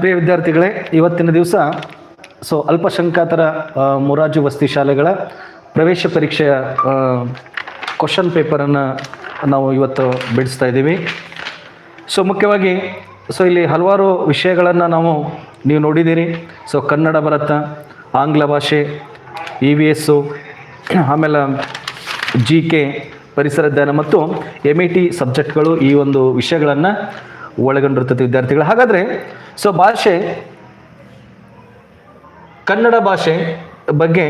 ಪ್ರಿಯ ವಿದ್ಯಾರ್ಥಿಗಳೇ, ಇವತ್ತಿನ ದಿವಸ ಸೊ ಅಲ್ಪಸಂಖ್ಯಾತರ ಮೊರಾರ್ಜಿ ವಸತಿ ಶಾಲೆಗಳ ಪ್ರವೇಶ ಪರೀಕ್ಷೆಯ ಕ್ವಶನ್ ಪೇಪರನ್ನು ನಾವು ಇವತ್ತು ಬಿಡಿಸ್ತಾ ಇದ್ದೀವಿ. ಸೊ ಮುಖ್ಯವಾಗಿ, ಸೊ ಇಲ್ಲಿ ಹಲವಾರು ವಿಷಯಗಳನ್ನು ನಾವು, ನೀವು ನೋಡಿದ್ದೀರಿ. ಸೊ ಕನ್ನಡ, ಭರತ, ಆಂಗ್ಲ ಭಾಷೆ ಇ ವಿ ಎಸ್ಸು ಆಮೇಲೆ ಜಿ ಕೆ ಪರಿಸರ ಅಧ್ಯಯನ ಮತ್ತು ಎಂ ಇ ಟಿ ಸಬ್ಜೆಕ್ಟ್ಗಳು ಈ ಒಂದು ವಿಷಯಗಳನ್ನು ಒಳಗೊಂಡಿರ್ತದೆ ವಿದ್ಯಾರ್ಥಿಗಳು. ಹಾಗಾದ್ರೆ ಸೊ ಭಾಷೆ, ಕನ್ನಡ ಭಾಷೆ ಬಗ್ಗೆ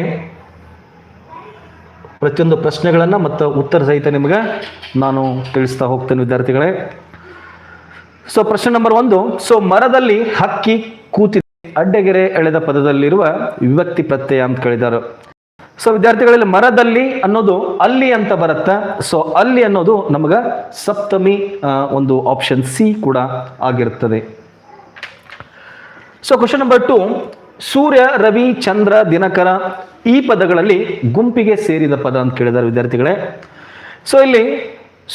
ಪ್ರತಿಯೊಂದು ಪ್ರಶ್ನೆಗಳನ್ನು ಮತ್ತು ಉತ್ತರ ಸಹಿತ ನಿಮಗೆ ನಾನು ತಿಳಿಸ್ತಾ ಹೋಗ್ತೇನೆ ವಿದ್ಯಾರ್ಥಿಗಳೇ. ಸೊ ಪ್ರಶ್ನೆ ನಂಬರ್ ಒಂದು ಸೊ ಮರದಲ್ಲಿ ಹಕ್ಕಿ ಕೂತಿದೆ. ಅಡ್ಡಗೆರೆ ಎಳೆದ ಪದದಲ್ಲಿರುವ ವಿಭಕ್ತಿ ಪ್ರತ್ಯಯ ಅಂತ ಕೇಳಿದ್ದಾರೆ. ಸೊ ವಿದ್ಯಾರ್ಥಿಗಳಲ್ಲಿ ಮರದಲ್ಲಿ ಅನ್ನೋದು ಅಲ್ಲಿ ಅಂತ ಬರುತ್ತೆ. ಸೊ ಅಲ್ಲಿ ಅನ್ನೋದು ನಮಗ ಸಪ್ತಮಿ ಒಂದು ಆಪ್ಷನ್ ಸಿ ಕೂಡ ಆಗಿರುತ್ತದೆ ಸೊ ಕ್ವಶನ್ ನಂಬರ್ ಟು ಸೂರ್ಯ, ರವಿ, ಚಂದ್ರ, ದಿನಕರ ಈ ಪದಗಳಲ್ಲಿ ಗುಂಪಿಗೆ ಸೇರಿದ ಪದ ಅಂತ ಕೇಳಿದ್ದಾರೆ ವಿದ್ಯಾರ್ಥಿಗಳೇ. ಸೊ ಇಲ್ಲಿ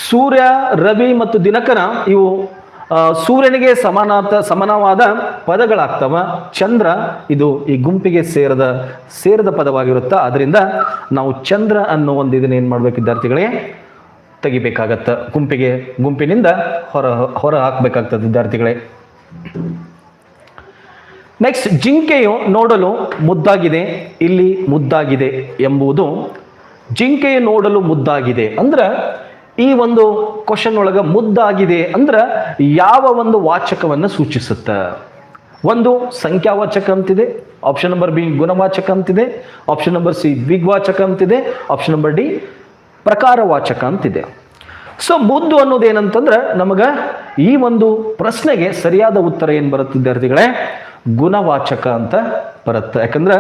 ಸೂರ್ಯ, ರವಿ ಮತ್ತು ದಿನಕರ ಇವು ಸೂರ್ಯನಿಗೆ ಸಮಾನಾತ ಸಮಾನವಾದ ಪದಗಳಾಗ್ತವ. ಚಂದ್ರ ಇದು ಈ ಗುಂಪಿಗೆ ಸೇರದ ಸೇರದ ಪದವಾಗಿರುತ್ತಾ ಅದರಿಂದ ನಾವು ಚಂದ್ರ ಅನ್ನೋ ಒಂದು ಇದನ್ನ ಏನು ಮಾಡ್ಬೇಕು ವಿದ್ಯಾರ್ಥಿಗಳೇ? ತೆಗಿಬೇಕಾಗತ್ತ. ಗುಂಪಿಗೆ, ಗುಂಪಿನಿಂದ ಹೊರ ಹೊರ ಹಾಕ್ಬೇಕಾಗ್ತದೆ ವಿದ್ಯಾರ್ಥಿಗಳೇ. ನೆಕ್ಸ್ಟ್ ಜಿಂಕೆಯು ನೋಡಲು ಮುದ್ದಾಗಿದೆ. ಇಲ್ಲಿ ಮುದ್ದಾಗಿದೆ ಎಂಬುದು ಜಿಂಕೆಯು ನೋಡಲು ಮುದ್ದಾಗಿದೆ. ಅಂದ್ರೆ ಈ ಒಂದು ಕ್ವಶನ್ ಒಳಗ ಮುದ್ದಾಗಿದೆ ಅಂದ್ರೆ ಯಾವ ಒಂದು ವಾಚಕವನ್ನು ಸೂಚಿಸುತ್ತೆ? ಒಂದು ಸಂಖ್ಯಾವಾಚಕ ಅಂತಿದೆ ಆಪ್ಷನ್ ನಂಬರ್ ಬಿ ಗುಣವಾಚಕ ಅಂತಿದೆ ಆಪ್ಷನ್ ನಂಬರ್ ಸಿ ದ್ವಿಗ್ವಾಚಕ ಅಂತಿದೆ ಆಪ್ಷನ್ ನಂಬರ್ ಡಿ ಪ್ರಕಾರವಾಚಕ ಅಂತಿದೆ. ಸೊ ಮುದ್ದು ಅನ್ನೋದೇನಂತಂದ್ರೆ ನಮಗ ಈ ಒಂದು ಪ್ರಶ್ನೆಗೆ ಸರಿಯಾದ ಉತ್ತರ ಏನು ಬರುತ್ತೆ ವಿದ್ಯಾರ್ಥಿಗಳೇ? ಗುಣವಾಚಕ ಅಂತ ಬರುತ್ತೆ. ಯಾಕಂದ್ರೆ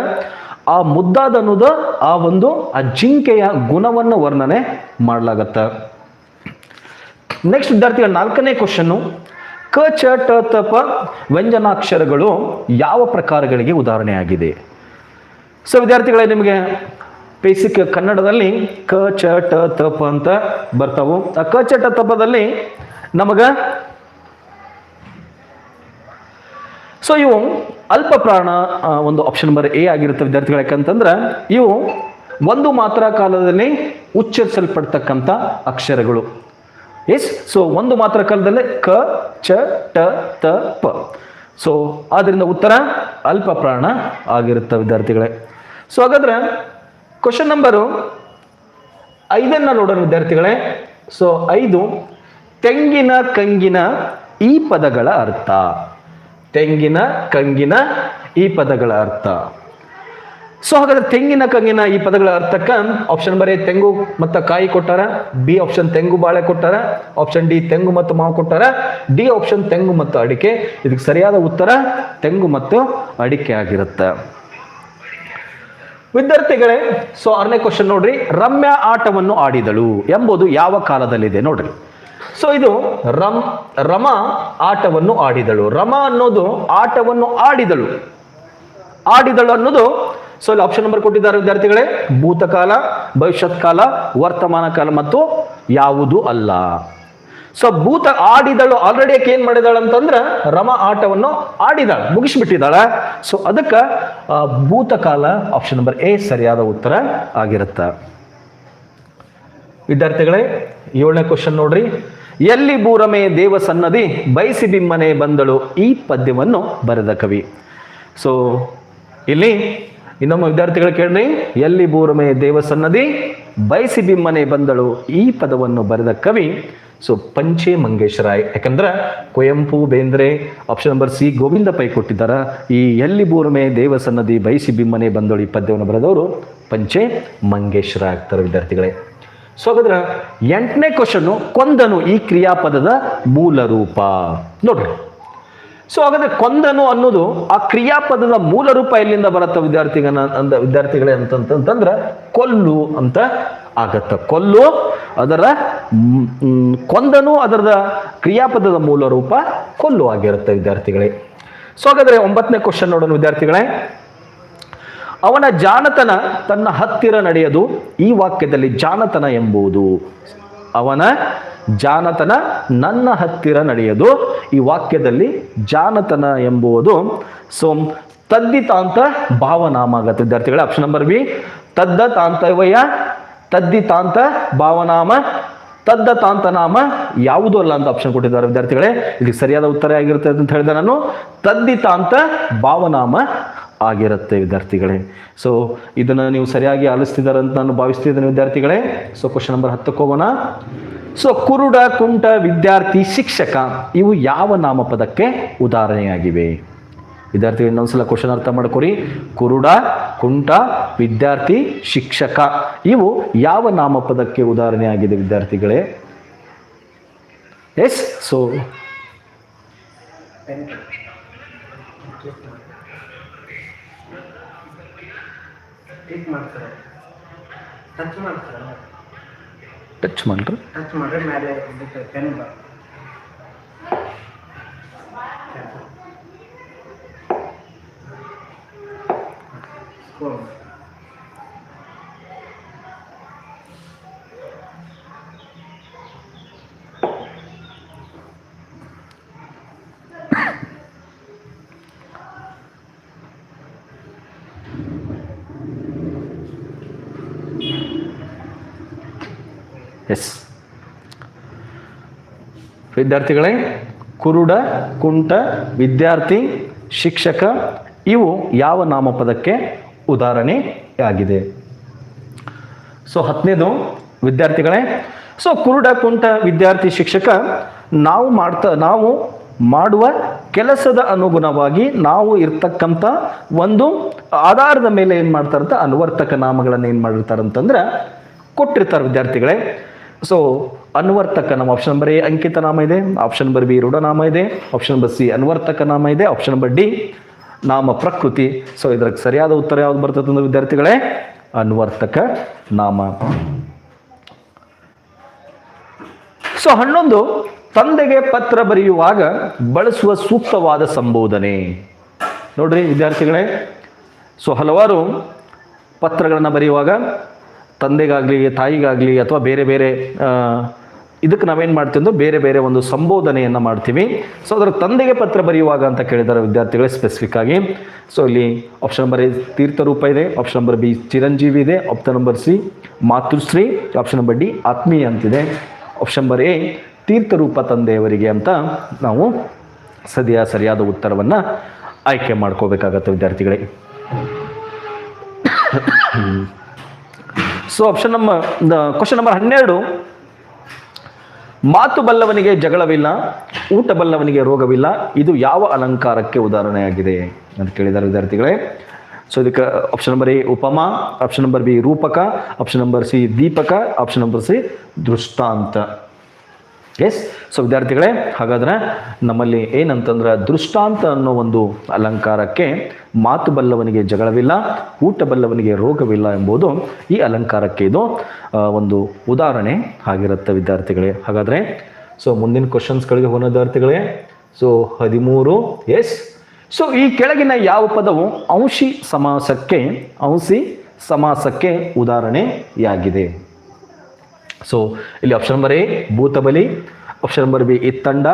ಆ ಮುದ್ದಾದ ಅನ್ನೋದು ಆ ಒಂದು ಆ ಜಿಂಕೆಯ ಗುಣವನ್ನು ವರ್ಣನೆ ಮಾಡಲಾಗತ್ತ. ನೆಕ್ಸ್ಟ್ ವಿದ್ಯಾರ್ಥಿಗಳ ನಾಲ್ಕನೇ ಕ್ವಶನ್ನು ಕ ಚ ಟ ತ ಪ ವ್ಯಂಜನಾಕ್ಷರಗಳು ಯಾವ ಪ್ರಕಾರಗಳಿಗೆ ಉದಾಹರಣೆಯಾಗಿದೆ? ಸೊ ವಿದ್ಯಾರ್ಥಿಗಳೇ, ನಿಮಗೆ ಬೇಸಿಕ್ ಕನ್ನಡದಲ್ಲಿ ಕ ಚ ಟ ತ ಪ ಅಂತ ಬರ್ತಾವು. ಆ ಕ ಚ ಟ ತ ಪದಲ್ಲಿ ನಮಗ ಸೊ ಇವು ಅಲ್ಪ ಪ್ರಾಣ ಒಂದು ಆಪ್ಷನ್ ನಂಬರ್ ಎ ಆಗಿರುತ್ತೆ ವಿದ್ಯಾರ್ಥಿಗಳು. ಯಾಕಂತಂದ್ರೆ ಇವು ಒಂದು ಮಾತ್ರ ಕಾಲದಲ್ಲಿ ಉಚ್ಚರಿಸಲ್ಪಡ್ತಕ್ಕಂಥ ಅಕ್ಷರಗಳು. ಎಸ್ ಸೊ ಒಂದು ಮಾತ್ರ ಕಾಲದಲ್ಲೇ ಕ, ಚ, ಟ, ತ, ಪ. ಸೊ ಆದ್ದರಿಂದ ಉತ್ತರ ಅಲ್ಪ ಪ್ರಾಣ ಆಗಿರುತ್ತೆ ವಿದ್ಯಾರ್ಥಿಗಳೇ. ಸೊ ಹಾಗಾದ್ರೆ ಕ್ವಶನ್ ನಂಬರು ಐದನ್ನ ನೋಡೋಣ ವಿದ್ಯಾರ್ಥಿಗಳೇ. ಸೊ ಐದು, ತೆಂಗಿನ ಕಂಗಿನ ಈ ಪದಗಳ ಅರ್ಥ. ತೆಂಗಿನ ಕಂಗಿನ ಈ ಪದಗಳ ಅರ್ಥ. ಸೊ ಹಾಗಾದ್ರೆ ತೆಂಗಿನ ಕಂಗಿನ ಈ ಪದಗಳ ಅರ್ಥಕ್ಕ ಆಪ್ಷನ್ ಬರೀ ತೆಂಗು ಮತ್ತು ಕಾಯಿ ಕೊಟ್ಟಾರ ಬಿ ಆಪ್ಷನ್ ತೆಂಗು ಬಾಳೆ ಕೊಟ್ಟಾರ ಆಪ್ಷನ್ ಡಿ ತೆಂಗು ಮತ್ತು ಮಾವು ಕೊಟ್ಟಾರ ಡಿ ಆಪ್ಷನ್ ತೆಂಗು ಮತ್ತು ಅಡಿಕೆ. ಇದಕ್ಕೆ ಸರಿಯಾದ ಉತ್ತರ ತೆಂಗು ಮತ್ತು ಅಡಿಕೆ ಆಗಿರುತ್ತೆ. ವಿದ್ಯಾರ್ಥಿಗಳೇ ಸೊ ಆರನೇ ಕ್ವಶನ್ ನೋಡ್ರಿ. ರಮ್ಯ ಆಟವನ್ನು ಆಡಿದಳು ಎಂಬುದು ಯಾವ ಕಾಲದಲ್ಲಿದೆ ನೋಡ್ರಿ. ಸೊ ಇದು ರಮ್, ರಮ ಆಟವನ್ನು ಆಡಿದಳು. ರಮ ಅನ್ನೋದು ಆಟವನ್ನು ಆಡಿದಳು. ಆಡಿದಳು ಅನ್ನೋದು ಸೊ ಇಲ್ಲಿ ಆಪ್ಷನ್ ನಂಬರ್ ಕೊಟ್ಟಿದ್ದಾರೆ ವಿದ್ಯಾರ್ಥಿಗಳೇ, ಭೂತಕಾಲ, ಭವಿಷ್ಯತ್ ಕಾಲ, ವರ್ತಮಾನ ಕಾಲ ಮತ್ತು ಯಾವುದು ಅಲ್ಲ. ಸೊ ಭೂತ ಆಡಿದಳು ಆಲ್ರೆಡಿ ಯಾಕೆ ಏನ್ ಮಾಡಿದಾಳ ಅಂತಂದ್ರ ರಮ ಆಟವನ್ನು ಆಡಿದಾಳ ಮುಗಿಸ್ಬಿಟ್ಟಿದ್ದಾಳ ಸೊ ಅದಕ್ಕೆ ಭೂತಕಾಲ ಆಪ್ಷನ್ ನಂಬರ್ ಎ ಸರಿಯಾದ ಉತ್ತರ ಆಗಿರುತ್ತ. ವಿದ್ಯಾರ್ಥಿಗಳೇ, ಏಳನೇ ಕ್ವಶನ್ ನೋಡ್ರಿ. ಎಲ್ಲಿ ಬೂರಮೆ ದೇವ ಸನ್ನದಿ, ಬಯಸಿ ಬಿಮ್ಮನೆ ಬಂದಳು, ಈ ಪದ್ಯವನ್ನು ಬರೆದ ಕವಿ. ಸೊ ಇಲ್ಲಿ ಇನ್ನೊಮ್ಮೆ ವಿದ್ಯಾರ್ಥಿಗಳು ಕೇಳ್ರಿ, ಎಲ್ಲಿ ಬೂರಮೆ ದೇವಸನ್ನದಿ? ಬಯಸಿ ಬಿಮ್ಮನೆ ಬಂದಳು ಈ ಪದವನ್ನು ಬರೆದ ಕವಿ ಸೊ ಪಂಚೆ ಮಂಗೇಶ್ ರಾಯ್ ಯಾಕಂದ್ರೆ Kuvempu, Bendre option number C Govinda Pai ಕೊಟ್ಟಿದ್ದಾರ. ಈ ಎಲ್ಲಿ ಬೂರಮೆ ದೇವಸನ್ನದಿ ಬಯಸಿ ಬಿಮ್ಮನೆ ಬಂದಳು ಈ ಪದ್ಯವನ್ನು ಬರೆದವರು ಪಂಚೆ ಮಂಗೇಶ್ ರಾಯ್ ಆಗ್ತಾರೆ ವಿದ್ಯಾರ್ಥಿಗಳೇ. ಸೊ ಹಾಗಾದ್ರೆ ಎಂಟನೇ ಕ್ವಶನ್ ಕೊಂದನು ಈ ಕ್ರಿಯಾಪದದ ಮೂಲ ರೂಪ. ನೋಡ್ರಿ. ಸೊ ಹಾಗಾದ್ರೆ ಕೊಂದನು ಅನ್ನೋದು ಆ ಕ್ರಿಯಾಪದದ ಮೂಲ ರೂಪ ಎಲ್ಲಿಂದ ಬರುತ್ತೆ ವಿದ್ಯಾರ್ಥಿಗನ ಅಂದ ವಿದ್ಯಾರ್ಥಿಗಳೇ ಅಂತಂತಂತಂದ್ರೆ ಕೊಲ್ಲು ಅಂತ ಆಗತ್ತ. ಕೊಲ್ಲು ಅದರ ಕೊಂದನು ಅದರದ ಕ್ರಿಯಾಪದದ ಮೂಲ ರೂಪ ಕೊಲ್ಲು ಆಗಿರುತ್ತೆ ವಿದ್ಯಾರ್ಥಿಗಳೇ. ಸೊ ಹಾಗಾದ್ರೆ ಒಂಬತ್ತನೇ ಕ್ವಶನ್ ನೋಡೋಣ ವಿದ್ಯಾರ್ಥಿಗಳೇ. ಅವನ ಜಾಣತನ ತನ್ನ ಹತ್ತಿರ ನಡೆಯದು ಈ ವಾಕ್ಯದಲ್ಲಿ ಜಾನತನ ಎಂಬುದು. ಅವನ ಜಾನತನ ನನ್ನ ಹತ್ತಿರ ನಡೆಯದು. ಈ ವಾಕ್ಯದಲ್ಲಿ ಜಾನತನ ಎಂಬುವುದು ಸೊ ತದ್ದಿತಾಂತ ಭಾವನಾಮ ಆಗತ್ತೆ ವಿದ್ಯಾರ್ಥಿಗಳೇ ಆಪ್ಷನ್ ನಂಬರ್ ಬಿ ತದ್ದ ತಾಂತವಯ ತದ್ದಿತಾಂತ ಭಾವನಾಮ ತದ್ದ ತಾಂತನಾಮ ಯಾವುದೂ ಅಲ್ಲ ಅಂತ ಆಪ್ಷನ್ ಕೊಟ್ಟಿದ್ದಾರೆ ವಿದ್ಯಾರ್ಥಿಗಳೇ. ಇಲ್ಲಿ ಸರಿಯಾದ ಉತ್ತರ ಆಗಿರುತ್ತೆ ಅಂತ ಹೇಳಿದೆ ನಾನು. ತದ್ದಿತಾಂತ ಭಾವನಾಮ ಆಗಿರುತ್ತೆ ವಿದ್ಯಾರ್ಥಿಗಳೇ. ಸೊ ಇದನ್ನು ನೀವು ಸರಿಯಾಗಿ ಆಲಿಸ್ತಿದ್ದಾರೆ ಅಂತ ನಾನು ಭಾವಿಸ್ತಿದ್ದೇನೆ ವಿದ್ಯಾರ್ಥಿಗಳೇ. ಸೊ ಕ್ವಶನ್ ನಂಬರ್ ಹತ್ತಕ್ಕೆ ಹೋಗೋಣ. ಸೊ ಕುರುಡ, ಕುಂಟ, ವಿದ್ಯಾರ್ಥಿ, ಶಿಕ್ಷಕ, ಇವು ಯಾವ ನಾಮಪದಕ್ಕೆ ಉದಾಹರಣೆಯಾಗಿವೆ? ವಿದ್ಯಾರ್ಥಿಗಳು, ಇನ್ನೊಂದ್ಸಲ ಕ್ವಶನ್ ಅರ್ಥ ಮಾಡ್ಕೊರಿ ಕುರುಡ, ಕುಂಟ, ವಿದ್ಯಾರ್ಥಿ, ಶಿಕ್ಷಕ, ಇವು ಯಾವ ನಾಮಪದಕ್ಕೆ ಉದಾಹರಣೆಯಾಗಿದೆ ವಿದ್ಯಾರ್ಥಿಗಳೇ? ಎಸ್ ಸೊ ಮಾಡ್ತಾರೆ. ಟಚ್ ಮಾಡ್ರಿ. ಟಚ್ ಮಾಡ್ರೆ ಮೇಲೆ ಪೆನ್ ಬರ್ ಎಸ್ ವಿದ್ಯಾರ್ಥಿಗಳೇ, ಕುರುಡ, ಕುಂಟ, ವಿದ್ಯಾರ್ಥಿ, ಶಿಕ್ಷಕ, ಇವು ಯಾವ ನಾಮಪದಕ್ಕೆ ಉದಾಹರಣೆಯಾಗಿದೆ? ಸೊ ಹತ್ತನೇದು, ವಿದ್ಯಾರ್ಥಿಗಳೇ ಸೊ ಕುರುಡ, ಕುಂಟ, ವಿದ್ಯಾರ್ಥಿ, ಶಿಕ್ಷಕ, ನಾವು ಮಾಡ್ತಾ, ನಾವು ಮಾಡುವ ಕೆಲಸದ ಅನುಗುಣವಾಗಿ ನಾವು ಇರ್ತಕ್ಕಂಥ ಒಂದು ಆಧಾರದ ಮೇಲೆ ಏನು ಮಾಡ್ತಾರಂತ, ಅನುವರ್ತಕ ನಾಮಗಳನ್ನು ಏನು ಮಾಡಿರ್ತಾರಂತಂದ್ರೆ ಕೊಟ್ಟಿರ್ತಾರೆ ವಿದ್ಯಾರ್ಥಿಗಳೇ. ಸೊ ಅನ್ವರ್ತಕ ನಮ್ಮ ಆಪ್ಷನ್ ನಂಬರ್ ಎ ಅಂಕಿತ ನಾಮ ಇದೆ. ಆಪ್ಷನ್ ನಂಬರ್ ಬಿ ರೂಢನಾಮ ಇದೆ. ಆಪ್ಷನ್ ನಂಬರ್ ಸಿ ಅನ್ವರ್ತಕ ನಾಮ ಇದೆ. ಆಪ್ಷನ್ ನಂಬರ್ ಡಿ ನಾಮ ಪ್ರಕೃತಿ. ಸೊ ಇದಕ್ಕೆ ಸರಿಯಾದ ಉತ್ತರ ಯಾವ್ದು ಬರ್ತದೆ ಅಂದ್ರೆ ವಿದ್ಯಾರ್ಥಿಗಳೇ, ಅನ್ವರ್ತಕ ನಾಮ. ಸೊ ಹನ್ನೊಂದು, ತಂದೆಗೆ ಪತ್ರ ಬರೆಯುವಾಗ ಬಳಸುವ ಸೂಕ್ತವಾದ ಸಂಬೋಧನೆ. ನೋಡ್ರಿ ವಿದ್ಯಾರ್ಥಿಗಳೇ. ಸೊ ಹಲವಾರು ಪತ್ರಗಳನ್ನು ಬರೆಯುವಾಗ ತಂದೆಗಾಗಲಿ, ತಾಯಿಗಾಗಲಿ ಅಥವಾ ಬೇರೆ ಬೇರೆ ಇದಕ್ಕೆ ನಾವೇನು ಮಾಡ್ತೀವಿ ಅಂದ್ರೆ ಬೇರೆ ಬೇರೆ ಒಂದು ಸಂಬೋಧನೆಯನ್ನು ಮಾಡ್ತೀವಿ. ಸೊ ಅದರ ತಂದೆಗೆ ಪತ್ರ ಬರೆಯುವಾಗ ಅಂತ ಕೇಳಿದ್ದಾರೆ ವಿದ್ಯಾರ್ಥಿಗಳೇ ಸ್ಪೆಸಿಫಿಕ್ ಆಗಿ. ಸೊ ಇಲ್ಲಿ ಆಪ್ಷನ್ ನಂಬರ್ ಎ ತೀರ್ಥರೂಪ ಇದೆ. ಆಪ್ಷನ್ ನಂಬರ್ ಬಿ, ಚಿರಂಜೀವಿ ಇದೆ. ಆಪ್ಷನ್ ನಂಬರ್ ಸಿ, ಮಾತೃಶ್ರೀ. ಆಪ್ಷನ್ ನಂಬರ್ ಡಿ, ಆತ್ಮೀಯ ಅಂತಿದೆ. ಆಪ್ಷನ್ ನಂಬರ್ ಎ ತೀರ್ಥರೂಪ ತಂದೆಯವರಿಗೆ ಅಂತ ನಾವು ಸದ್ಯ ಸರಿಯಾದ ಉತ್ತರವನ್ನು ಆಯ್ಕೆ ಮಾಡ್ಕೋಬೇಕಾಗತ್ತೆ ವಿದ್ಯಾರ್ಥಿಗಳೇ. ಸೊ ಆಪ್ಷನ್ ನಮ್ಮ ಕ್ವಶನ್ ನಂಬರ್ ಹನ್ನೆರಡು, ಮಾತು ಬಲ್ಲವನಿಗೆ ಜಗಳವಿಲ್ಲ, ಊಟ ಬಲ್ಲವನಿಗೆ ರೋಗವಿಲ್ಲ, ಇದು ಯಾವ ಅಲಂಕಾರಕ್ಕೆ ಉದಾಹರಣೆಯಾಗಿದೆ ಅಂತ ಕೇಳಿದ್ದಾರೆ ವಿದ್ಯಾರ್ಥಿಗಳೇ. ಸೊ ಇದಕ್ಕೆ ಆಪ್ಷನ್ ನಂಬರ್ ಎ ಉಪಮಾ ಆಪ್ಷನ್ ನಂಬರ್ ಬಿ ರೂಪಕ ಆಪ್ಷನ್ ನಂಬರ್ ಸಿ ದೀಪಕ ಆಪ್ಷನ್ ನಂಬರ್ ಸಿ ದೃಷ್ಟಾಂತ. ಎಸ್ ಸೊ ವಿದ್ಯಾರ್ಥಿಗಳೇ, ಹಾಗಾದ್ರೆ ನಮ್ಮಲ್ಲಿ ಏನಂತಂದ್ರೆ ದೃಷ್ಟಾಂತ ಅನ್ನೋ ಒಂದು ಅಲಂಕಾರಕ್ಕೆ ಮಾತು ಬಲ್ಲವನಿಗೆ ಜಗಳವಿಲ್ಲ, ಊಟ ಬಲ್ಲವನಿಗೆ ರೋಗವಿಲ್ಲ ಎಂಬುದು ಈ ಅಲಂಕಾರಕ್ಕೆ ಇದು ಒಂದು ಉದಾಹರಣೆ ಆಗಿರುತ್ತೆ ವಿದ್ಯಾರ್ಥಿಗಳೇ. ಹಾಗಾದರೆ ಸೊ ಮುಂದಿನ ಕ್ವಶನ್ಸ್ಗಳಿಗೆ ಹೋದ ವಿದ್ಯಾರ್ಥಿಗಳೇ. ಸೊ ಹದಿಮೂರು ಎಸ್ ಸೊ ಈ ಕೆಳಗಿನ ಯಾವ ಪದವು ಅಂಶಿ ಸಮಾಸಕ್ಕೆ ಅಂಶಿ ಸಮಾಸಕ್ಕೆ ಉದಾಹರಣೆಯಾಗಿದೆ. ಸೊ ಇಲ್ಲಿ ಆಪ್ಷನ್ ನಂಬರ್ ಎ ಭೂತಬಲಿ ಆಪ್ಷನ್ ನಂಬರ್ ಬಿ ಇತ್ತಂಡ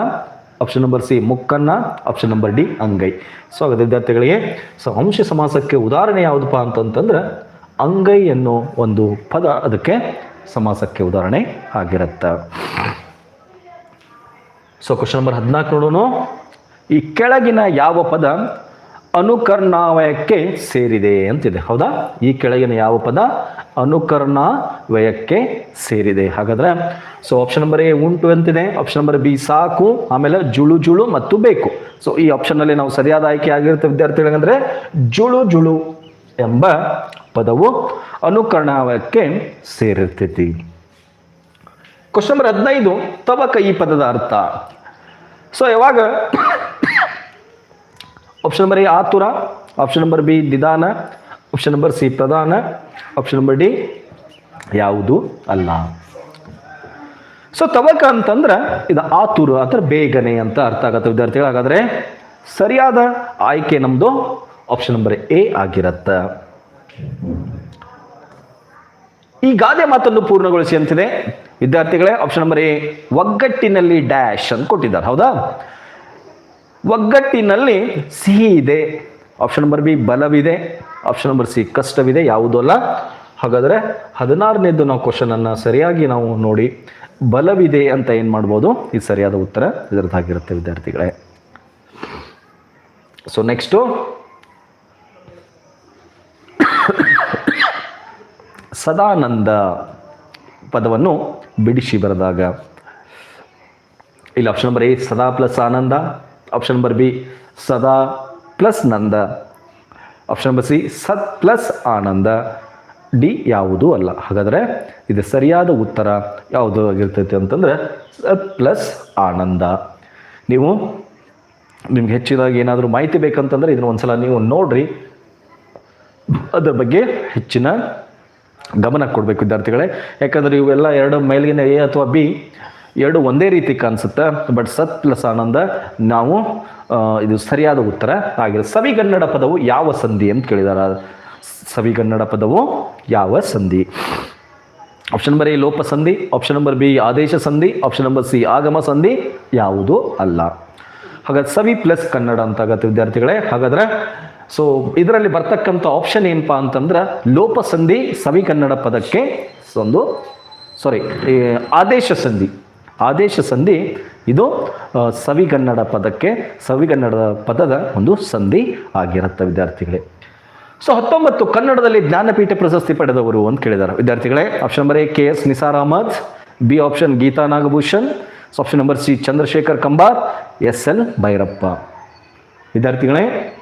ಆಪ್ಷನ್ ನಂಬರ್ ಸಿ ಮುಕ್ಕನ್ನ ಆಪ್ಷನ್ ನಂಬರ್ ಡಿ ಅಂಗೈ ಸೊ ಹಾಗಾದ್ರೆ ವಿದ್ಯಾರ್ಥಿಗಳಿಗೆ ಸೊ ಅಂಶ ಸಮಾಸಕ್ಕೆ ಉದಾಹರಣೆ ಯಾವುದಪ್ಪ ಅಂತಂತಂದ್ರೆ, ಅಂಗೈ ಅನ್ನೋ ಒಂದು ಪದ ಅದಕ್ಕೆ ಸಮಾಸಕ್ಕೆ ಉದಾಹರಣೆ ಆಗಿರುತ್ತೆ. ಸೊ ಕ್ವಶನ್ ನಂಬರ್ ಹದಿನಾಲ್ಕು ನೋಡೋಣ ಈ ಕೆಳಗಿನ ಯಾವ ಪದ ಅನುಕರ್ಣಾವಯಕ್ಕೆ ಸೇರಿದೆ ಅಂತಿದೆ. ಹೌದಾ? ಈ ಕೆಳಗಿನ ಯಾವ ಪದ? ಅನುಕರ್ಣಾವಯಕ್ಕೆ ಸೇರಿದೆ. ಹಾಗಾದ್ರೆ ಸೊ ಆಪ್ಷನ್ ನಂಬರ್ ಎ ಉಂಟು ಅಂತಿದೆ. ಆಪ್ಷನ್ ನಂಬರ್ ಬಿ ಸಾಕು. ಆಮೇಲೆ ಜುಳು ಜುಳು ಮತ್ತು ಬೇಕು. ಸೊ ಈ ಆಪ್ಷನ್ನಲ್ಲಿ ನಾವು ಸರಿಯಾದ ಆಯ್ಕೆ ಆಗಿರುತ್ತೆ ವಿದ್ಯಾರ್ಥಿಗಳಂದ್ರೆ ಜುಳು ಜುಳು ಎಂಬ ಪದವು ಅನುಕರ್ಣಾವಯಕ್ಕೆ ಸೇರಿರ್ತೈತಿ. ಕ್ವಶನ್ ನಂಬರ್ ಹದಿನೈದು, ತವಕ ಈ ಪದದ ಅರ್ಥ. ಸೊ ಯಾವಾಗ ಆಪ್ಷನ್ ನಂಬರ್ ಎ ಆತುರ ಆಪ್ಷನ್ ನಂಬರ್ ಬಿ ನಿಧಾನ ಆಪ್ಷನ್ ನಂಬರ್ ಸಿ ಪ್ರಧಾನ ಆಪ್ಷನ್ ನಂಬರ್ ಡಿ ಯಾವುದು? ಅಲ್ಲ. ಸೊ ತವಕ ಅಂತಂದ್ರೆ ಇದು ಆತುರ ಅಥವಾ ಬೇಗನೆ ಅಂತ ಅರ್ಥ ಆಗತ್ತೆ ವಿದ್ಯಾರ್ಥಿಗಳು. ಹಾಗಾದ್ರೆ ಸರಿಯಾದ ಆಯ್ಕೆ ನಮ್ಮದು ಆಪ್ಷನ್ ನಂಬರ್ ಎ ಆಗಿರತ್ತೆ. ಈ ಗಾದೆ ಮಾತನ್ನು ಪೂರ್ಣಗೊಳಿಸಿ ಅಂತಿದೆ. ವಿದ್ಯಾರ್ಥಿಗಳೇ ಆಪ್ಷನ್ ನಂಬರ್ ಎ ಒಗ್ಗಟ್ಟಿನಲ್ಲಿ ಡ್ಯಾಶ್ ಅಂತ ಕೊಟ್ಟಿದ್ದಾರೆ. ಹೌದಾ? ಒಗ್ಗಟ್ಟಿನಲ್ಲಿ ಸಿಹಿ ಇದೆ. ಆಪ್ಷನ್ ನಂಬರ್ ಬಿ ಬಲವಿದೆ. ಆಪ್ಷನ್ ನಂಬರ್ ಸಿ ಕಷ್ಟವಿದೆ. ಯಾವುದೂ ಅಲ್ಲ? ಹಾಗಾದರೆ ಹದಿನಾರನೇದು ನಾವು ಕ್ವಶನನ್ನು ಸರಿಯಾಗಿ ನಾವು ನೋಡಿ ಬಲವಿದೆ ಅಂತ ಏನು ಮಾಡ್ಬೋದು? ಇದು ಸರಿಯಾದ ಉತ್ತರ ಇದರದ್ದಾಗಿರುತ್ತೆ ವಿದ್ಯಾರ್ಥಿಗಳೇ. ಸೊ ನೆಕ್ಸ್ಟು ಸದಾನಂದ ಪದವನ್ನು ಬಿಡಿಸಿ ಬರೆದಾಗ. ಇಲ್ಲಿ ಆಪ್ಷನ್ ನಂಬರ್ ಎ ಸದಾ ಪ್ಲಸ್ ಆನಂದ. ಆಪ್ಷನ್ ನಂಬರ್ ಬಿ ಸದಾ ಪ್ಲಸ್ ನಂದ ಆಪ್ಷನ್ ನಂಬರ್ ಸಿ ಸತ್ ಪ್ಲಸ್ ಆನಂದ ಡಿ ಯಾವುದೂ ಅಲ್ಲ. ಹಾಗಾದರೆ ಇದು ಸರಿಯಾದ ಉತ್ತರ ಯಾವುದು ಆಗಿರ್ತೈತೆ ಅಂತಂದರೆ ಸತ್ ಪ್ಲಸ್ ಆನಂದ ನೀವು ನಿಮ್ಗೆ ಹೆಚ್ಚಿನಾಗಿ ಏನಾದರೂ ಮಾಹಿತಿ ಬೇಕಂತಂದರೆ ಇದನ್ನು ಒಂದ್ಸಲ ನೀವು ನೋಡ್ರಿ. ಅದರ ಬಗ್ಗೆ ಹೆಚ್ಚಿನ ಗಮನ ಕೊಡಬೇಕು ವಿದ್ಯಾರ್ಥಿಗಳೇ. ಯಾಕಂದರೆ ಇವೆಲ್ಲ ಎರಡು ಮೇಲ್ಗಿನ ಎ ಅಥವಾ ಬಿ ಎರಡು ಒಂದೇ ರೀತಿ ಕಾಣಿಸುತ್ತೆ ಬಟ್ ಸತ್ ಪ್ಲಸ್ ಆನಂದ ನಾವು ಇದು ಸರಿಯಾದ ಉತ್ತರ ಆಗಿದೆ. ಸವಿಗನ್ನಡ ಪದವು ಯಾವ ಸಂಧಿ ಅಂತ ಕೇಳಿದಾರೆ? ಸವಿಗನ್ನಡ ಪದವು ಯಾವ ಸಂಧಿ? ಆಪ್ಷನ್ ನಂಬರ್ ಎ ಲೋಪ ಸಂಧಿ. ಆಪ್ಷನ್ ನಂಬರ್ ಬಿ ಆದೇಶ ಸಂಧಿ. ಆಪ್ಷನ್ ನಂಬರ್ ಸಿ ಆಗಮ ಸಂಧಿ. ಯಾವುದೂ ಅಲ್ಲ. ಹಾಗಾದ್ರೆ ಸವಿ ಪ್ಲಸ್ ಕನ್ನಡ ಅಂತ ಆಗತ್ತೆ ವಿದ್ಯಾರ್ಥಿಗಳೇ. ಹಾಗಾದ್ರೆ ಸೊ ಇದರಲ್ಲಿ ಬರ್ತಕ್ಕಂಥ ಆಪ್ಷನ್ ಏನಪ್ಪಾ ಅಂತಂದ್ರೆ ಲೋಪ ಸಂಧಿ ಸವಿ ಕನ್ನಡ ಪದಕ್ಕೆ ಒಂದು ಸಾರಿ ಆದೇಶ ಸಂಧಿ. ಆದೇಶ ಸಂಧಿ. ಇದು ಸವಿಗನ್ನಡ ಪದಕ್ಕೆ ಸವಿಗನ್ನಡದ ಪದದ ಒಂದು ಸಂಧಿ ಆಗಿರುತ್ತೆ ವಿದ್ಯಾರ್ಥಿಗಳೇ. ಸೊ, ಹತ್ತೊಂಬತ್ತು ಕನ್ನಡದಲ್ಲಿ ಜ್ಞಾನಪೀಠ ಪ್ರಶಸ್ತಿ ಪಡೆದವರು ಅಂತ ಕೇಳಿದ್ದಾರೆ ವಿದ್ಯಾರ್ಥಿಗಳೇ option number A K S Nisar Ahmed B option Geetha Nagabhushan. Option number C Chandrashekhar Kambar. S L Bhyrappa. ವಿದ್ಯಾರ್ಥಿಗಳೇ,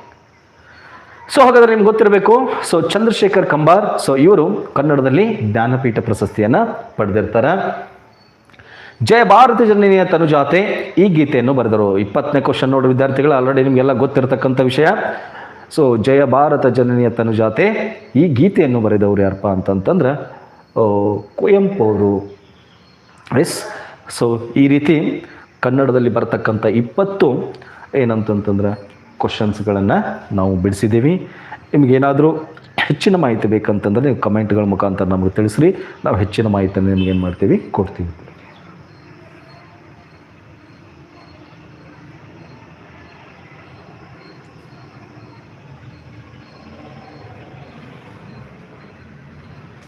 ಸೊ, ಹಾಗಾದ್ರೆ ನಿಮ್ಗೆ ಗೊತ್ತಿರಬೇಕು. ಸೊ ಚಂದ್ರಶೇಖರ್ ಕಂಬಾರ್ ಸೊ ಇವರು ಕನ್ನಡದಲ್ಲಿ ಜ್ಞಾನಪೀಠ ಪ್ರಶಸ್ತಿಯನ್ನ ಪಡೆದಿರ್ತಾರೆ. ಜಯ ಭಾರತ ಜನನಿಯ ತನುಜಾತೆ ಈ ಗೀತೆಯನ್ನು ಬರೆದರು. ಇಪ್ಪತ್ತನೇ ಕ್ವಶನ್ ನೋಡಿ ವಿದ್ಯಾರ್ಥಿಗಳು ಆಲ್ರೆಡಿ ನಿಮಗೆಲ್ಲ ಗೊತ್ತಿರತಕ್ಕಂಥ ವಿಷಯ. ಸೊ ಜಯ ಭಾರತ ಜನನಿಯ ತನುಜಾತೆ ಈ ಗೀತೆಯನ್ನು ಬರೆದವರು ಯಾರಪ್ಪ ಅಂತಂತಂದ್ರೆ ಕುವೆಂಪು ಅವರು ಎಸ್ ಸೊ ಈ ರೀತಿ ಕನ್ನಡದಲ್ಲಿ ಬರ್ತಕ್ಕಂಥ ಇಪ್ಪತ್ತು ಏನಂತಂತಂದ್ರೆ ಕ್ವಶನ್ಸ್ಗಳನ್ನು ನಾವು ಬಿಡಿಸಿದ್ದೀವಿ. ನಿಮಗೇನಾದರೂ ಹೆಚ್ಚಿನ ಮಾಹಿತಿ ಬೇಕಂತಂದರೆ ನೀವು ಕಮೆಂಟ್ಗಳ ಮುಖಾಂತರ ನಮಗೆ ತಿಳಿಸ್ರಿ. ನಾವು ಹೆಚ್ಚಿನ ಮಾಹಿತಿಯನ್ನು ನಿಮ್ಗೆ ಏನು ಮಾಡ್ತೀವಿ ಕೊಡ್ತೀವಿ.